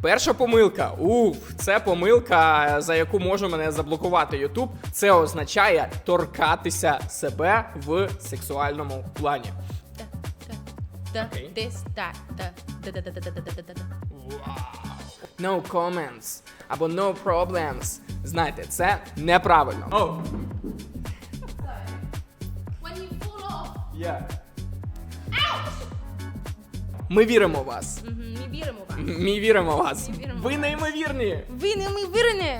Перша помилка. Уф, це помилка, за яку може мене заблокувати Ютуб. Це означає торкатися себе в сексуальному плані. No comments або no problems. Знаєте, це неправильно. Oh. When you fall off. Yeah. Ouch! Ми віримо в вас. Ми віримо в вас. Ми віримо в вас. Ми віримо в Ви вас. неймовірні. Ви неймовірні.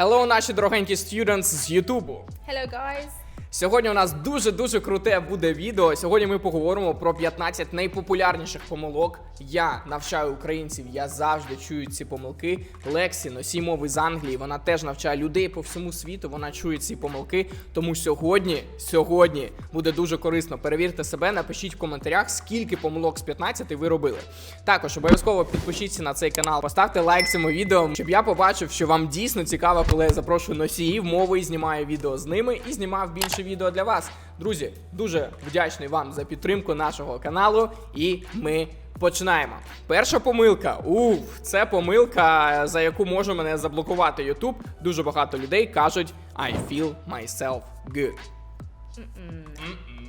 Hello, наші дорогенькі students з Ютубу. Hello, guys. Сьогодні у нас дуже дуже круте буде відео. Сьогодні ми поговоримо про 15 найпопулярніших помилок. Я навчаю українців, я завжди чую ці помилки. Лексі, носій мови з Англії, вона теж навчає людей по всьому світу. Вона чує ці помилки. Тому сьогодні, сьогодні буде дуже корисно. Перевірте себе, напишіть в коментарях, скільки помилок з 15 ви робили. Також обов'язково підпишіться на цей канал, поставте лайк цьому відео, щоб я побачив, що вам дійсно цікаво, коли я запрошую носіїв мови і знімаю відео з ними і знімав більше відео для вас. Друзі, дуже вдячний вам за підтримку нашого каналу, і ми. Починаємо. Перша помилка. Уф, це помилка, за яку може мене заблокувати YouTube. Дуже багато людей кажуть I feel myself good.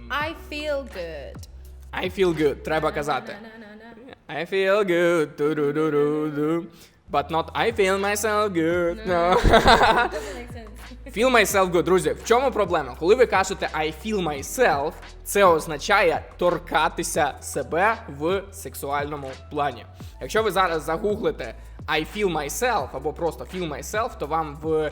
I feel good. I feel good. Треба казати. I feel good. But not I feel myself good. No. Doesn't make sense. Feel myself good. Друзі, в чому проблема? Коли ви кажете I feel myself, це означає торкатися себе в сексуальному плані. Якщо ви зараз загуглите I feel myself або просто feel myself, то вам в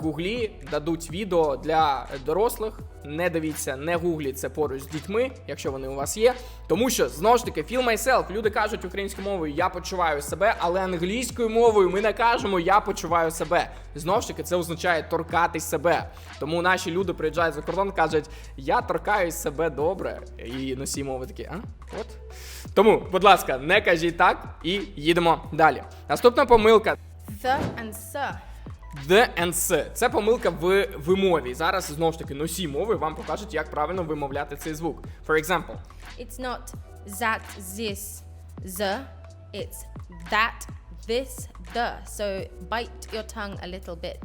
гуглі дадуть відео для дорослих. Не дивіться, не гугліть це поруч з дітьми, якщо вони у вас є. Тому що знову ж таки feel myself, люди кажуть українською мовою я почуваю себе, але англійською мовою ми не кажемо я почуваю себе. Знову ж таки, це означає торкатись себе. Тому наші люди приїжджають за кордон, кажуть, я торкаюсь себе добре. І носій мови такі, а? От. Тому, будь ласка, не кажіть так і їдемо далі. Наступна помилка. The and sir. The and S. Це помилка в вимові. Зараз знову ж таки носій мови вам покажуть, як правильно вимовляти цей звук. For example, It's not that, this, the. It's that, this, the. So bite your tongue a little bit.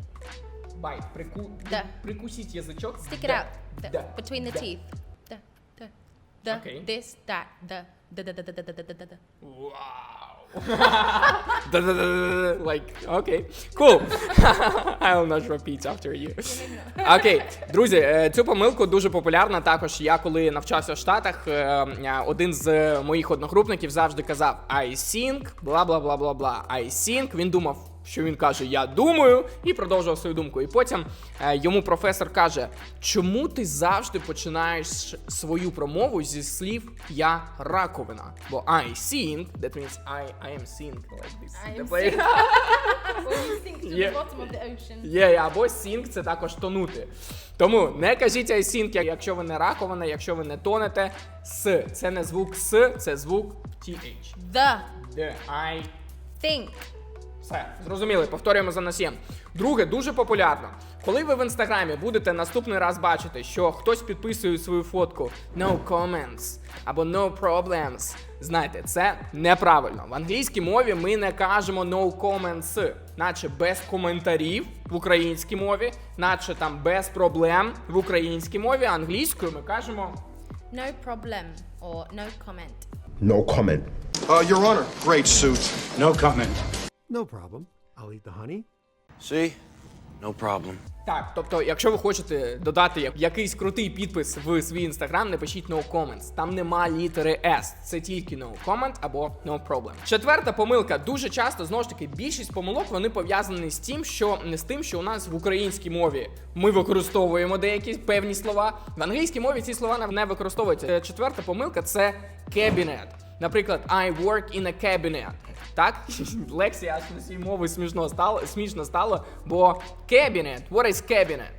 bite, прику... Да. прикусіть язичок. Stick it out. The, Да. Between the Да. teeth. The, the, the, Okay. this, that, the, the, the, the, the, the, the, the, the, the. Wow. Like, okay, cool. I will not repeat after you. Окей, друзі, е, цю помилку дуже популярна. Також я коли навчався в Штатах, е, е, один з моїх одногрупників завжди казав I think, бла бла бла бла бла. I think. Він думав, що він каже Я думаю, і продовжував свою думку. І потім е, йому професор каже: Чому ти завжди починаєш свою промову зі слів Я раковина? Бо I think, that means I, I am think like this. I am to the bottom of the ocean. Є, або sink це також тонути. Тому не кажіть I think, якщо ви не раковина, якщо ви не тонете. С. Це не звук С, це звук TH. The Де I. think. Все, зрозуміли, повторюємо за носієм. Друге, дуже популярно. Коли ви в інстаграмі будете наступний раз бачити, що хтось підписує свою фотку no comments або no problems, знайте, це неправильно. В англійській мові ми не кажемо no comments, наче без коментарів в українській мові, наче там без проблем в українській мові, а англійською ми кажемо No problem or no comment. No comment. Uh, Your Honor, great suit. No comment. No problem. I'll eat the honey. See? No problem. Так, тобто, якщо ви хочете додати якийсь крутий підпис в свій інстаграм, не пишіть no comments. Там нема літери S. Це тільки no comment або no problem. Четверта помилка. Дуже часто знову ж таки більшість помилок вони пов'язані з тим, що не з тим, що у нас в українській мові ми використовуємо деякі певні слова. В англійській мові ці слова не використовуються. Е, Четверта помилка це cabinet. Наприклад, I work in a cabinet. Так, Лексі аж на цій мови смішно стало, смішно стало, бо cabinet, what is cabinet?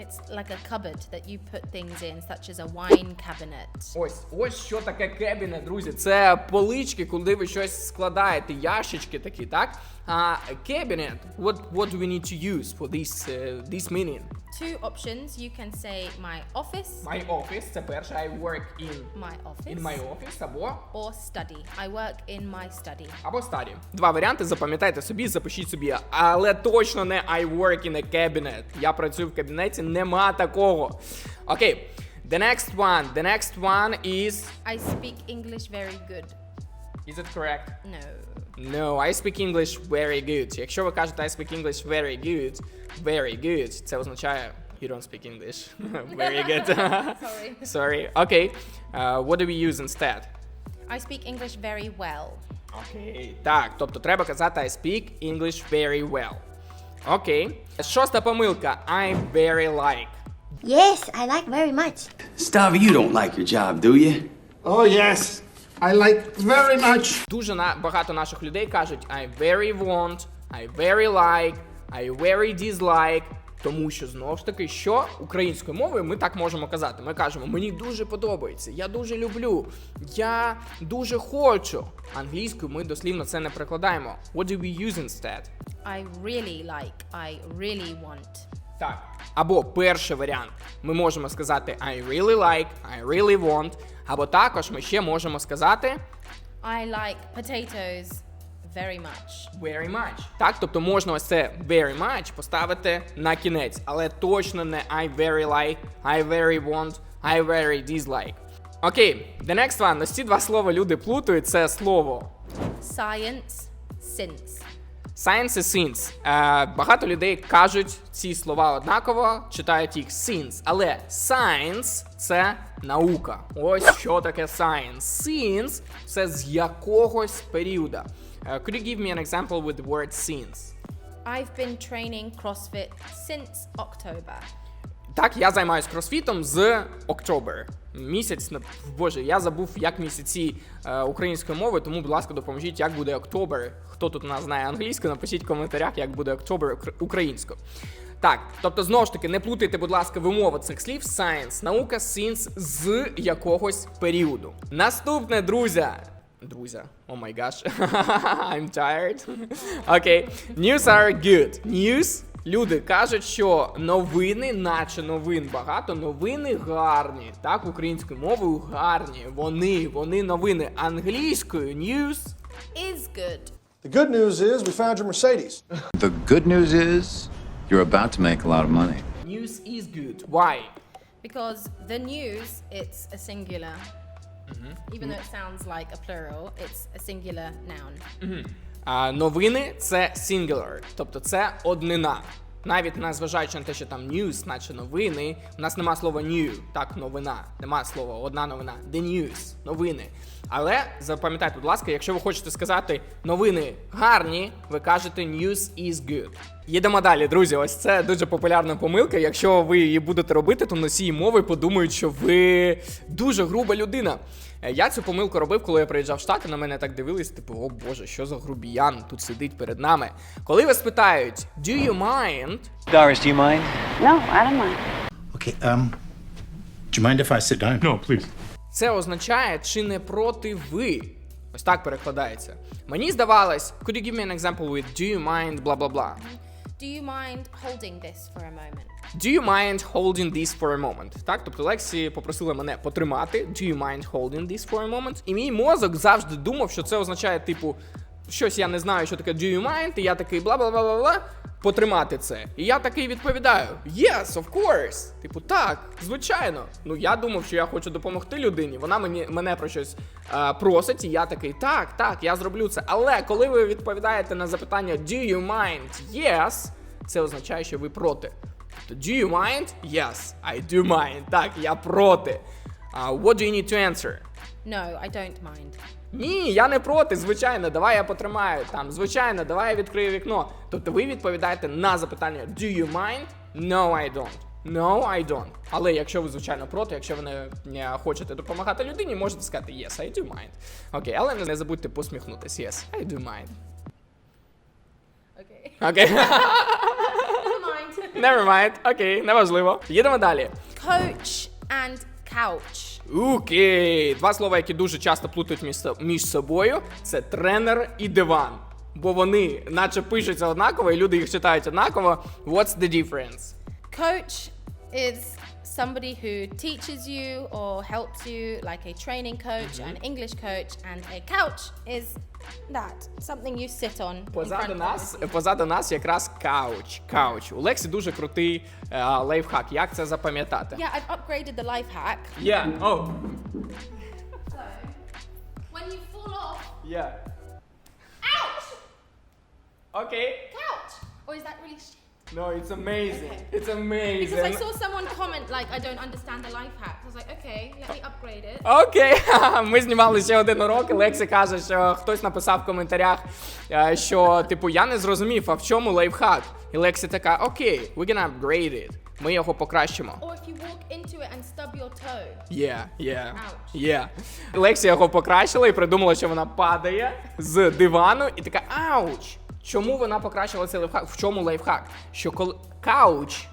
It's like a cupboard that you put things in, such as a wine cabinet. Ось, ось що таке кебіне, друзі. Це полички, куди ви щось складаєте, ящички такі, так? А cabinet, what, what do we need to use for this, uh, this meaning? Two options. You can say my office, My office це перше. I work in my office, in my office або or study. I work in my study. або study. Два варіанти запам'ятайте собі, запишіть собі. Але точно не I work in a cabinet. Я працюю в кабінеті, нема такого. Окей. The next one. The next one is. I speak English very good. Is it correct? No. No, I speak English very good. Якщо ви кажете I speak English very good, very good, це означає you don't speak English. very good. Sorry. Sorry. Okay. Uh, what do we use instead? I speak English very well. Окей. Так, тобто треба казати I speak English very well. Окей. Шоста помилка. I very like. Yes, I like very much. Stavi, you don't like your job, do you? Oh, yes. I like very much. Дуже на, багато наших людей кажуть I very want, I very like, I very dislike. Тому що знову ж таки, що українською мовою ми так можемо казати. Ми кажемо, мені дуже подобається, я дуже люблю, я дуже хочу. Англійською ми дослівно це не перекладаємо. What do we use instead? I really like. I really want. Так. Або перший варіант. Ми можемо сказати I really like, I really want. Або також ми ще можемо сказати I like potatoes very much. very much. Так, тобто можна ось це very much поставити на кінець, але точно не I very like, I very want, I very dislike. Окей, the next one. Ось ці два слова люди плутають. Це слово Science, since. Science і since. Е, багато людей кажуть ці слова однаково, читають їх since. Але science це наука. Ось що таке science. Since це з якогось періоду. Е, could you give me an example with the word since? I've been training CrossFit since October. Так, я займаюся кросфітом з October. Місяць, боже, я забув, як місяці е, української мови, тому, будь ласка, допоможіть, як буде October. Хто тут у нас знає англійську, напишіть в коментарях, як буде October українською. Так, тобто, знову ж таки, не плутайте, будь ласка, вимови цих слів. Science, наука, since з якогось періоду. Наступне, друзя. Друзя, о май гаш. I'm tired. Окей. Okay. News are good. News Люди кажуть, що новини, наче новин багато, новини гарні. Так, українською мовою гарні. Вони, вони новини англійською news. Is good. The good news is we found your Mercedes. The good news is you're about to make a lot of money. News is good. Why? Because the news, it's a singular. Even though it sounds like a plural, it's a singular noun. А, новини це singular, тобто це однина. Навіть незважаючи на те, що там news, наче новини, у нас нема слова new, так, новина. Нема слова одна новина. The news, новини. Але запам'ятайте, будь ласка, якщо ви хочете сказати новини гарні, ви кажете news is good. Їдемо далі, друзі. Ось це дуже популярна помилка. Якщо ви її будете робити, то носії мови подумають, що ви дуже груба людина. Е, Я цю помилку робив, коли я приїжджав в Штати, на мене так дивились, типу, о боже, що за грубіян тут сидить перед нами. Коли вас питають Do you mind? Doris, do you mind? No, I don't mind. Okay, um, do you mind if I sit down? No, please. Це означає, чи не проти ви. Ось так перекладається. Мені здавалось, could you give me an example with do you mind, бла бла бла. Do you mind holding this for a moment? Do you mind holding this for a moment? Так, тобто Лексі попросила мене потримати. Do you mind holding this for a moment? І мій мозок завжди думав, що це означає, типу, щось я не знаю, що таке do you mind, і я такий бла бла бла бла бла потримати це. І я такий відповідаю: Yes, of course. Типу, так, звичайно. Ну я думав, що я хочу допомогти людині. Вона мені мене про щось е, просить, і я такий, так, так, я зроблю це. Але коли ви відповідаєте на запитання Do you mind? Yes, це означає, що ви проти. Тобто, do you mind? Yes, I do mind. Так, я проти. Uh, what do you need to answer? No, I don't mind. Ні, я не проти, звичайно, давай я потримаю. Там, звичайно, давай я відкрию вікно. Тобто ви відповідаєте на запитання Do you mind? No, I don't. No, I don't. Але якщо ви, звичайно, проти, якщо ви не, не хочете допомагати людині, можете сказати Yes, I do mind. Окей, але не забудьте посміхнутися. Yes, I do mind. Okay. Окей. Never mind. Never mind. Окей, неважливо. Їдемо далі. Coach and couch. Окей, два слова, які дуже часто плутають між, між собою, це тренер і диван. Бо вони, наче пишуться однаково, і люди їх читають однаково. What's the difference? coach is somebody who teaches you or helps you, like a training coach, an English coach, and a couch is that something you sit on. in front Позаду of нас, you. позаду нас якраз кауч. Кауч. У Лексі дуже крутий е, лайфхак. Як це запам'ятати? Yeah, I've upgraded the life hack. Yeah. Oh. So, when you fall off, Yeah. ouch! Okay. Couch! Or is that really shit? No, it's amazing. It's amazing. Because. I saw someone comment like, I don't understand the life hack. I was like, okay, let me upgrade it. Окей, ми знімали ще один урок. і Лексі каже, що хтось написав в коментарях, е, що типу я не зрозумів, а в чому лайфхак. І Лексі така, окей, we're gonna upgrade it. Ми його покращимо. Or if you walk into it and stub your toe. Yeah, yeah, Ouch. yeah. Лексі його покращила і придумала, що вона падає з дивану і така ауч. Чому вона покращила цей лайфхак? В чому лайфхак? Що коли кауч,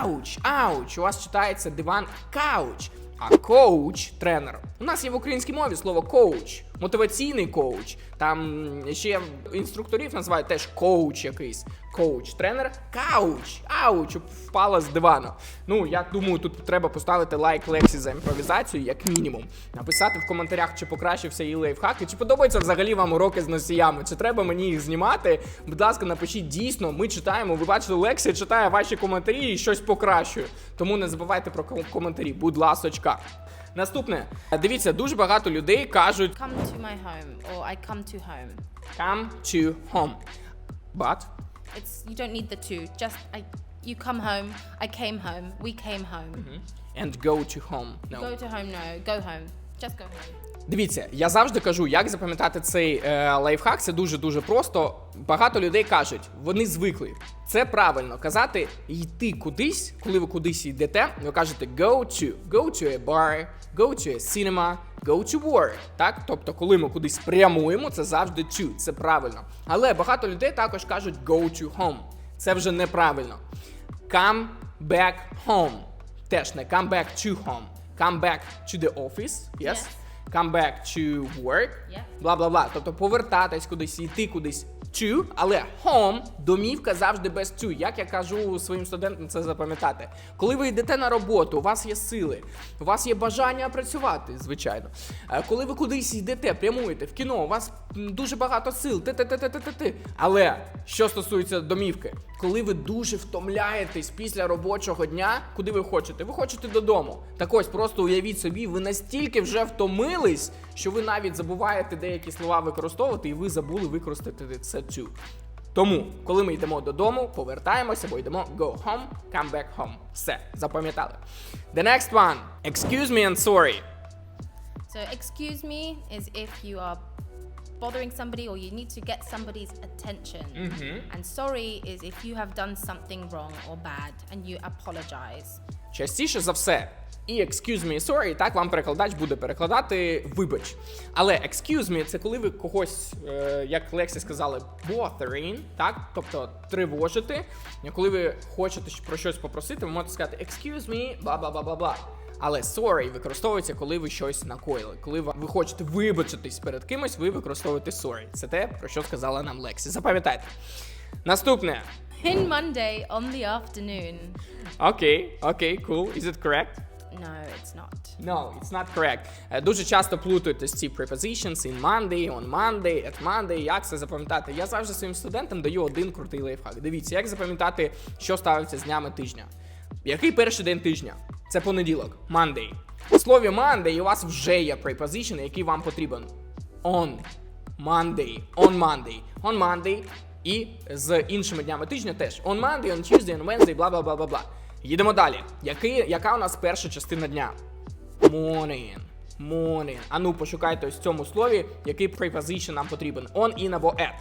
ауч, ауч, у вас читається диван кауч. А коуч, тренер. У нас є в українській мові слово коуч, мотиваційний коуч. Там ще інструкторів називають теж коуч якийсь. Коуч, тренер, кауч, ауч, впала з дивану. Ну, я думаю, тут треба поставити лайк Лексі за імпровізацію, як мінімум. Написати в коментарях, чи покращився її лайфхак, і чи подобаються взагалі вам уроки з носіями, чи треба мені їх знімати. Будь ласка, напишіть дійсно, ми читаємо. Ви бачите, Лексі читає ваші коментарі і щось покращує. Тому не забувайте про коментарі, будь ласочка. Наступне, дивіться, дуже багато людей кажуть Come to my home, or I come to home. come to home. But It's you don't need the two. Just I, you come home. I came home. We came home. and go to home. No. Go to home. No, go home. Just go home. Дивіться, я завжди кажу, як запам'ятати цей е, лайфхак. Це дуже дуже просто. Багато людей кажуть, вони звикли. Це правильно казати йти кудись, коли ви кудись йдете. Ви кажете go to, go to a bar, go to a cinema, go to work. Так, тобто, коли ми кудись прямуємо, це завжди to, це правильно. Але багато людей також кажуть go to home. Це вже неправильно. Come back home. Теж не come back to home. Come back to the office. Yes? Yes. Come back to work. Бла бла бла. Тобто повертатись кудись, йти кудись. To, але home, домівка завжди без to. Як я кажу своїм студентам це запам'ятати. Коли ви йдете на роботу, у вас є сили, у вас є бажання працювати, звичайно. Е, Коли ви кудись йдете, прямуєте в кіно, у вас дуже багато сил. Ти-ти-ти-ти-ти-ти. Але що стосується домівки, коли ви дуже втомляєтесь після робочого дня, куди ви хочете? Ви хочете додому. Так ось просто уявіть собі, ви настільки вже втомились, що ви навіть забуваєте деякі слова використовувати, і ви забули використати це to. Тому, коли ми йдемо додому, повертаємося, бо йдемо go home, come back home. Все, запам'ятали. The next one. Excuse me and sorry. So excuse me is if you are bothering somebody or you need to get somebody's attention. And sorry is if you have done something wrong or bad and you apologize. Частіше за все. І excuse me, sorry, так вам перекладач буде перекладати вибач. Але excuse me це коли ви когось, е, як Лексі сказали, bothering, так? Тобто тривожити. Коли ви хочете про щось попросити, ви можете сказати excuse me, бла бла бла бла бла. Але sorry використовується, коли ви щось накоїли. Коли ви хочете вибачитись перед кимось, ви використовуєте sorry. Це те, про що сказала нам Лексі. Запам'ятайте. Наступне. In Monday on the afternoon. Окей, окей, cool. Is it correct? No, it's not. No, it's not correct. Е, Дуже часто плутають ось ці prepositions in Monday, on Monday, at Monday. Як це запам'ятати? Я завжди своїм студентам даю один крутий лайфхак. Дивіться, як запам'ятати, що ставиться з днями тижня. Який перший день тижня? Це понеділок, Monday. У слові Monday у вас вже є preposition, який вам потрібен. On Monday, on Monday, on Monday. І з іншими днями тижня теж. On Monday, on Tuesday, on Wednesday, бла бла бла бла бла. Їдемо далі. Який, яка у нас перша частина дня? Morning. Morning. А ну пошукайте ось в цьому слові, який preposition нам потрібен. On, in або at.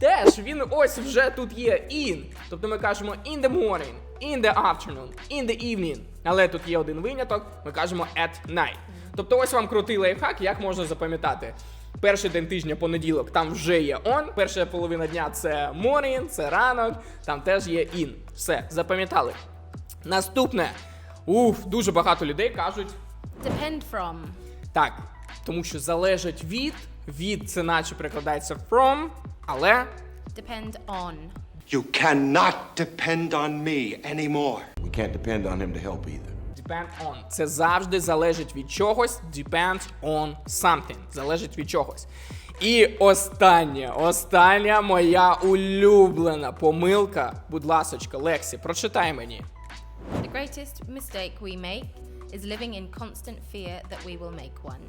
Теж він ось вже тут є in. Тобто ми кажемо in the morning, in the afternoon, in the evening. Але тут є один виняток, ми кажемо at night. Тобто ось вам крутий лайфхак, як можна запам'ятати. Перший день тижня, понеділок, там вже є on. Перша половина дня це morning, це ранок, там теж є in. Все, запам'ятали. Наступне. Уф, дуже багато людей кажуть Depend from. так, тому що залежить від, від це наче перекладається from, але Depend on. You cannot depend on me anymore. We can't depend on him to help either. Depend on. Це завжди залежить від чогось. Depends on something. Залежить від чогось. І останнє, остання моя улюблена помилка. Будь ласочка, Лексі, прочитай мені. The greatest mistake we make is living in constant fear that we will make one.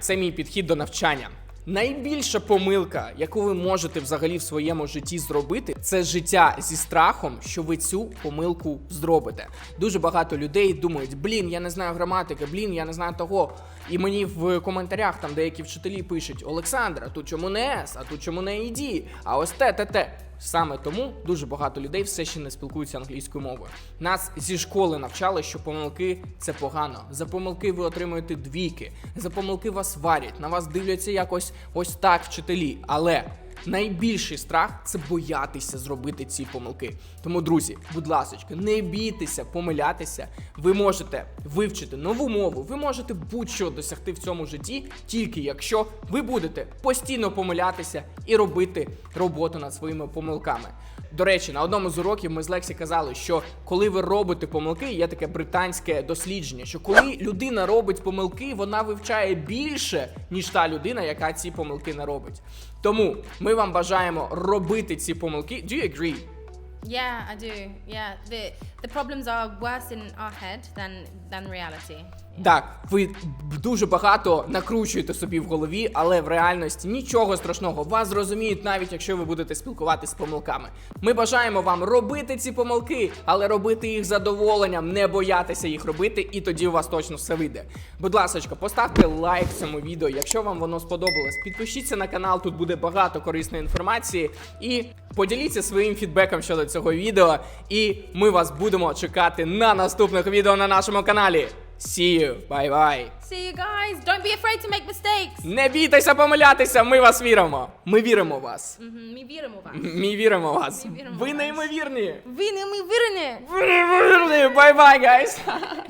Це мій підхід до навчання. Найбільша помилка, яку ви можете взагалі в своєму житті зробити, це життя зі страхом, що ви цю помилку зробите. Дуже багато людей думають: блін, я не знаю граматики, блін, я не знаю того. І мені в коментарях там деякі вчителі пишуть: Олександра, тут чому не С, а тут чому не іді, а ось те, те, те. Саме тому дуже багато людей все ще не спілкуються англійською мовою. Нас зі школи навчали, що помилки це погано. За помилки ви отримуєте двійки, за помилки вас варять, на вас дивляться якось ось так вчителі. Але найбільший страх це боятися зробити ці помилки. Тому, друзі, будь ласка, не бійтеся помилятися. Ви можете вивчити нову мову, ви можете будь-що досягти в цьому житті, тільки якщо ви будете постійно помилятися і робити роботу над своїми помилками. До речі, на одному з уроків ми з Лексі казали, що коли ви робите помилки, є таке британське дослідження, що коли людина робить помилки, вона вивчає більше, ніж та людина, яка ці помилки не робить. Тому ми вам бажаємо робити ці помилки. Do you agree? Yeah, I do. Yeah, the the problems are worse in our head than than reality. Так, ви дуже багато накручуєте собі в голові, але в реальності нічого страшного. Вас зрозуміють навіть якщо ви будете спілкуватися з помилками. Ми бажаємо вам робити ці помилки, але робити їх задоволенням, не боятися їх робити, і тоді у вас точно все вийде. Будь ласка, поставте лайк цьому відео, якщо вам воно сподобалось. Підпишіться на канал, тут буде багато корисної інформації. І поділіться своїм фідбеком щодо цього відео. І ми вас будемо чекати на наступних відео на нашому каналі. See you, bye-bye. See you guys. Don't be afraid to make mistakes. Не бійтеся помилятися, ми вас віримо. Ми віримо в вас. Мгм, Ми віримо в вас. Ми віримо в вас. Ми віримо в Ви вас. неймовірні. Ви неймовірні. Ви неймовірні. Bye-bye, guys.